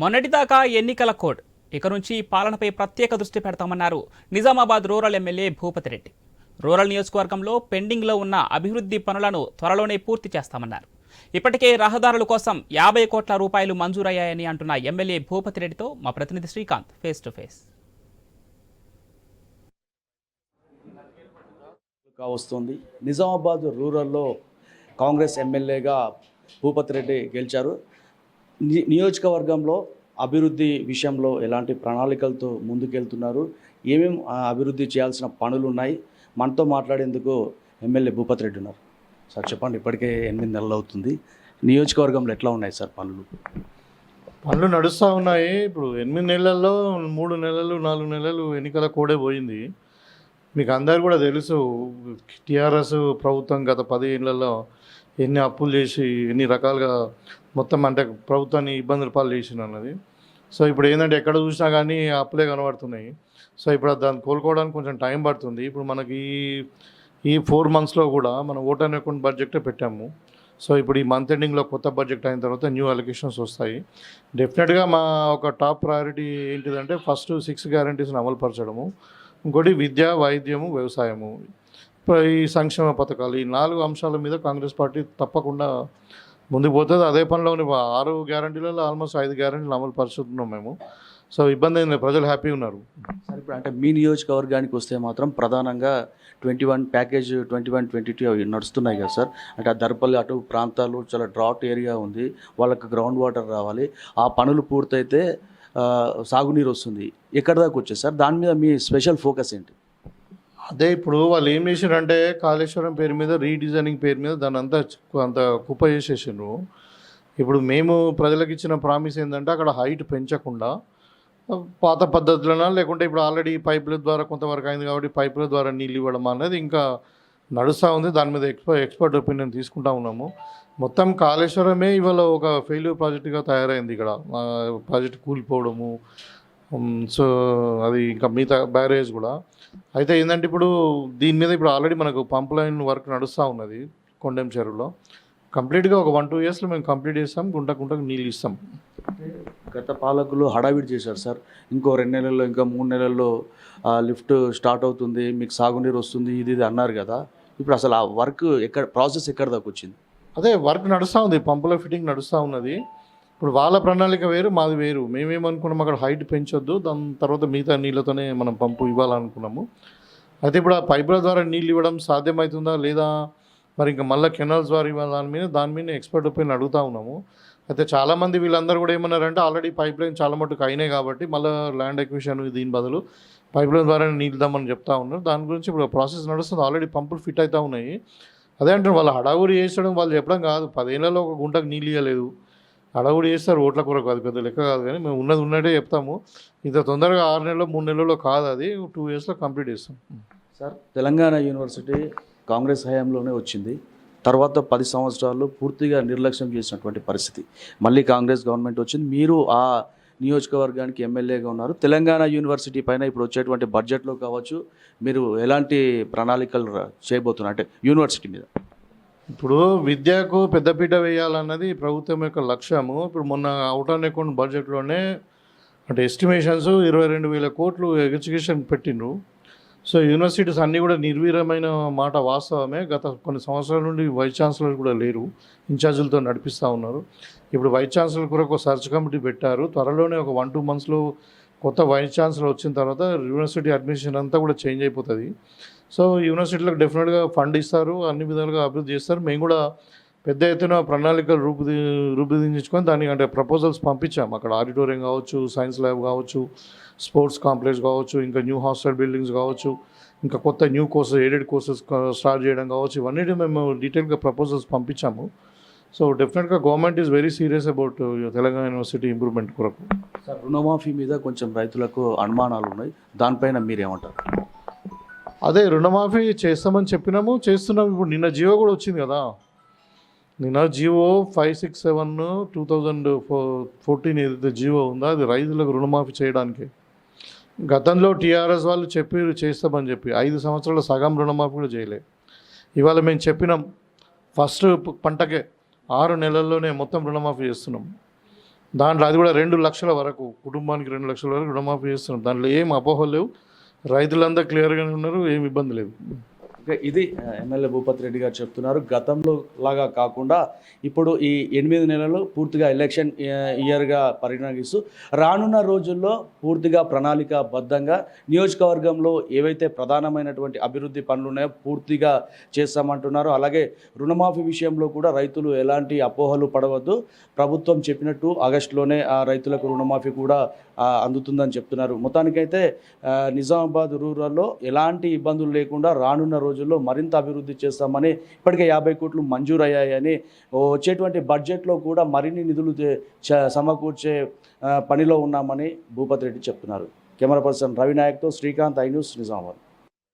మొన్నటిదాకా ఎన్నికల కోడ్. ఇక నుంచి పాలనపై ప్రత్యేక దృష్టి పెడతామన్నారు Nizamabad rural MLA Bhupathi Reddy. Rural నియోజకవర్గంలో పెండింగ్లో ఉన్న అభివృద్ధి పనులను త్వరలోనే పూర్తి చేస్తామన్నారు. ఇప్పటికే రహదారుల కోసం యాభై కోట్ల రూపాయలు మంజూరయ్యాయని అంటున్న ఎమ్మెల్యే భూపతి రెడ్డితో మా ప్రతినిధి శ్రీకాంత్ ఫేస్ టు ఫేస్. వస్తుంది. నిజామాబాద్ రూరల్లో కాంగ్రెస్ ఎమ్మెల్యేగా భూపతి రెడ్డి గెలిచారు. నియోజకవర్గంలో అభివృద్ధి విషయంలో ఎలాంటి ప్రణాళికలతో ముందుకెళ్తున్నారు? ఏమేమి అభివృద్ధి చేయాల్సిన పనులు ఉన్నాయి మనతో మాట్లాడేందుకు ఎమ్మెల్యే భూపతి రెడ్డి ఉన్నారు. సార్ చెప్పండి ఇప్పటికే ఎనిమిది నెలలు అవుతుంది. నియోజకవర్గంలో ఎట్లా ఉన్నాయి సార్ పనులు? పనులు నడుస్తూ ఉన్నాయి. ఇప్పుడు ఎనిమిది నెలల్లో మూడు నెలలు నాలుగు నెలలు ఎన్నికల కోడే పోయింది. మీకు అందరు కూడా తెలుసు టీఆర్ఎస్ ప్రభుత్వం గత పది ఏళ్ళలో ఎన్ని అప్పులు చేసి ఎన్ని రకాలుగా మొత్తం అంటే ప్రభుత్వాన్ని ఇబ్బందులు పాలు చేసిన అన్నది. సో ఇప్పుడు ఏంటంటే ఎక్కడ చూసినా కానీ అప్పులే కనబడుతున్నాయి. సో ఇప్పుడు దాన్ని కోలుకోవడానికి కొంచెం టైం పడుతుంది. ఇప్పుడు మనకి ఈ- ఈ ఫోర్ మంత్స్లో కూడా మనం ఓటర్ అకౌంట్ బడ్జెట్ పెట్టాము. సో ఇప్పుడు ఈ మంత్ ఎండింగ్లో కొత్త బడ్జెట్ అయిన తర్వాత న్యూ అలొకేషన్స్ వస్తాయి. డెఫినెట్గా మా ఒక టాప్ ప్రయారిటీ ఏంటిదంటే ఫస్ట్ సిక్స్ గ్యారంటీస్ని అమలుపరచడము. ఇంకోటి విద్య వైద్యము వ్యవసాయము. ఈ సంక్షేమ పథకాలు ఈ నాలుగు అంశాల మీద కాంగ్రెస్ పార్టీ తప్పకుండా ముందుకు పోతుంది. అదే పనిలోని ఆరు గ్యారంటీలలో ఆల్మోస్ట్ ఐదు గ్యారంటీలు అమలు పరుచుతున్నాం మేము. సో ఇబ్బంది అయింది ప్రజలు హ్యాపీ ఉన్నారు. ఇప్పుడు అంటే మీ నియోజకవర్గానికి వస్తే మాత్రం ప్రధానంగా twenty one package twenty one twenty two అవి నడుస్తున్నాయి కదా సార్. అంటే ఆ దర్పల్లి అటు ప్రాంతాలు చాలా డ్రాట్ ఏరియా ఉంది. వాళ్ళకి గ్రౌండ్ వాటర్ రావాలి. ఆ పనులు పూర్తయితే సాగునీరు వస్తుంది. ఎక్కడ దాకా వచ్చేది? సార్ దాని మీద మీ స్పెషల్ ఫోకస్ ఏంటి? అదే ఇప్పుడు వాళ్ళు ఏం చేసారంటే కాళేశ్వరం పేరు మీద రీడిజైనింగ్ పేరు మీద దాని అంతా అంత కుప్ప చేసేసిండ్రు. ఇప్పుడు మేము ప్రజలకు ఇచ్చిన ప్రామిస్ ఏంటంటే అక్కడ హైట్ పెంచకుండా పాత పద్ధతులనా లేకుంటే ఇప్పుడు ఆల్రెడీ పైపుల ద్వారా కొంతవరకు అయింది కాబట్టి పైపుల ద్వారా నీళ్ళు ఇవ్వడం అనేది ఇంకా నడుస్తూ ఉంది. దాని మీద ఎక్స్పర్ ఎక్స్పర్ట్ ఒపీనియన్ తీసుకుంటా ఉన్నాము. మొత్తం కాళేశ్వరమే ఇవాళ ఒక ఫెయిల్యూర్ ప్రాజెక్టుగా తయారైంది ఇక్కడ. ప్రాజెక్ట్ కూలిపోవడము సో అది ఇంకా మిగతా బ్యారేజ్ కూడా. అయితే ఏంటంటే ఇప్పుడు దీని మీద ఇప్పుడు ఆల్రెడీ మనకు పంప్ లైన్ వర్క్ నడుస్తూ ఉన్నది కొండెం చెరువులో. కంప్లీట్గా ఒక వన్ టూ ఇయర్స్లో మేము కంప్లీట్ చేస్తాం గుంట గుంటకు నీళ్ళు ఇస్తాం. గత పాలకులు హడావిడి చేశారు సార్. ఇంకో రెండు నెలల్లో ఇంకా మూడు నెలల్లో లిఫ్ట్ స్టార్ట్ అవుతుంది మీకు సాగునీరు వస్తుంది ఇది ఇది అన్నారు కదా. ఇప్పుడు అసలు ఆ వర్క్ ఎక్కడ ప్రాసెస్ ఎక్కడ దాకా వచ్చింది? అదే వర్క్ నడుస్తూ ఉంది పంపుల ఫిట్టింగ్ నడుస్తూ ఉన్నది. ఇప్పుడు వాళ్ళ ప్రణాళిక వేరు మాది వేరు. మేమేమనుకున్నాం అక్కడ హైట్ పెంచొద్దు దాని తర్వాత మిగతా నీళ్ళతోనే మనం పంపు ఇవ్వాలనుకున్నాము. అయితే ఇప్పుడు ఆ పైపుల ద్వారా నీళ్ళు ఇవ్వడం సాధ్యమవుతుందా లేదా? మరి ఇంకా మళ్ళీ కెనాల్స్ ద్వారా ఇవ్వాలి? దాని మీద దాని మీద ఎక్స్పర్ట్ ఒపీనియన్ అడుగుతా ఉన్నాము. అయితే చాలామంది వీళ్ళందరూ కూడా ఏమన్నారంటే ఆల్రెడీ పైప్ లైన్ చాలా మటుకు అయినాయి కాబట్టి మళ్ళీ ల్యాండ్ ఎక్విషన్ దీని బదులు పైప్ లైన్ ద్వారా నీళ్ళు ఇద్దామని చెప్తా ఉన్నారు. దాని గురించి ఇప్పుడు ప్రాసెస్ నడుస్తుంది. ఆల్రెడీ పంపులు ఫిట్ అవుతూ ఉన్నాయి. అదే అంటారు వాళ్ళు హడావుడి చేసడం వాళ్ళు చెప్పడం కాదు. పదేళ్ళలో ఒక గుంటకు నీళ్ళు ఇవ్వలేదు హడావుడి చేస్తారు ఓట్ల కొరకు అది పెద్ద లెక్క కాదు కానీ మేము ఉన్నది ఉన్నట్టే చెప్తాము. ఇంత తొందరగా ఆరు నెలలు మూడు నెలల్లో కాదు అది. టూ ఇయర్స్లో కంప్లీట్ చేస్తాం. సార్ తెలంగాణ యూనివర్సిటీ కాంగ్రెస్ హయాంలోనే వచ్చింది. తర్వాత పది సంవత్సరాలు పూర్తిగా నిర్లక్ష్యం చేసినటువంటి పరిస్థితి. మళ్ళీ కాంగ్రెస్ గవర్నమెంట్ వచ్చింది. మీరు ఆ నియోజకవర్గానికి ఎమ్మెల్యేగా ఉన్నారు. తెలంగాణ యూనివర్సిటీ పైన ఇప్పుడు వచ్చేటువంటి బడ్జెట్లో కావచ్చు మీరు ఎలాంటి ప్రణాళికలు చేయబోతున్నారు? అంటే యూనివర్సిటీ మీద. ఇప్పుడు విద్యకు పెద్దపీట వేయాలన్నది ప్రభుత్వం యొక్క లక్ష్యము. ఇప్పుడు మొన్న అవుట్ ఆన్ అకౌంట్ బడ్జెట్లోనే అంటే ఎస్టిమేషన్స్ ఇరవై రెండు వేల కోట్లు ఎడ్యుకేషన్ పెట్టిండ్రు. సో యూనివర్సిటీస్ అన్నీ కూడా నిర్వీర్యమైన మాట వాస్తవమే. గత కొన్ని సంవత్సరాల నుండి వైస్ ఛాన్సలర్ కూడా లేరు. ఇన్ఛార్జీలతో నడిపిస్తూ ఉన్నారు. ఇప్పుడు వైస్ ఛాన్సలర్ కూడా ఒక సర్చ్ కమిటీ పెట్టారు. త్వరలోనే ఒక వన్ టూ మంత్స్లో కొత్త వైస్ ఛాన్సలర్ వచ్చిన తర్వాత యూనివర్సిటీ అడ్మిషన్ అంతా కూడా చేంజ్ అయిపోతుంది. సో యూనివర్సిటీలకు డెఫినెట్గా ఫండ్ ఇస్తారు. అన్ని విధాలుగా అభివృద్ధి చేస్తారు. మేము కూడా పెద్ద ఎత్తున ప్రణాళికలు రూపుది రూపుదిద్దించుకొని దానికి అంటే ప్రపోజల్స్ పంపించాం అక్కడ ఆడిటోరియం కావచ్చు సైన్స్ ల్యాబ్ కావచ్చు స్పోర్ట్స్ కాంప్లెక్స్ కావచ్చు ఇంకా న్యూ హాస్టల్ బిల్డింగ్స్ కావచ్చు ఇంకా కొత్త new courses aided courses start చేయడం కావచ్చు. ఇవన్నీ మేము డీటెయిల్గా ప్రపోజల్స్ పంపించాము. సో డెఫినెట్గా government is very serious about Telangana university improvement కొరకు. సార్ రుణమాఫీ మీద కొంచెం రైతులకు అనుమానాలు ఉన్నాయి. దానిపైన మీరేమంటారు? అదే రుణమాఫీ చేస్తామని చెప్పినాము. చేస్తున్నాం ఇప్పుడు నిన్న జియో కూడా వచ్చింది కదా. నిన్న Jio five six seven two thousand four fourteen ఏదైతే జియో ఉందో అది రైతులకు రుణమాఫీ చేయడానికి. గతంలో టీఆర్ఎస్ వాళ్ళు చెప్పి చేస్తామని చెప్పి. ఐదు సంవత్సరాలు సగం రుణమాఫీ కూడా చేయలే. ఇవాళ మేము చెప్పినాం ఫస్ట్ పంటకే ఆరు నెలల్లోనే మొత్తం రుణమాఫీ చేస్తున్నాం. దాంట్లో అది కూడా రెండు లక్షల వరకు కుటుంబానికి రెండు లక్షల వరకు రుణమాఫీ చేస్తున్నాం. దాంట్లో ఏం అపోహలు లేవు. రైతులంతా క్లియర్గానే ఉన్నారు ఏం ఇబ్బంది లేదు. ఓకే ఇది ఎమ్మెల్యే భూపతి రెడ్డి గారు చెప్తున్నారు. గతంలో లాగా కాకుండా ఇప్పుడు ఈ ఎనిమిది నెలలు పూర్తిగా ఎలక్షన్ ఇయర్గా పరిగణిస్తూ రానున్న రోజుల్లో పూర్తిగా ప్రణాళికాబద్ధంగా నియోజకవర్గంలో ఏవైతే ప్రధానమైనటువంటి అభివృద్ధి పనులు ఉన్నాయో పూర్తిగా చేస్తామంటున్నారు. అలాగే రుణమాఫీ విషయంలో కూడా రైతులు ఎలాంటి అపోహలు పడవద్దు. ప్రభుత్వం చెప్పినట్టు ఆగస్టులోనే ఆ రైతులకు రుణమాఫీ కూడా అందుతుందని చెప్తున్నారు. మొత్తానికైతే నిజామాబాద్ రూరల్లో ఎలాంటి ఇబ్బందులు లేకుండా రానున్న రోజుల్లో మరింత అభివృద్ధి చేస్తామని ఇప్పటికే యాభై కోట్లు మంజూరయ్యాయని ఓ వచ్చేటువంటి బడ్జెట్లో కూడా మరిన్ని నిధులు సమకూర్చే పనిలో ఉన్నామని భూపతి రెడ్డి చెప్తున్నారు. కెమెరా పర్సన్ రవి నాయక్తో శ్రీకాంత్ ఐ న్యూస్ నిజామాబాద్.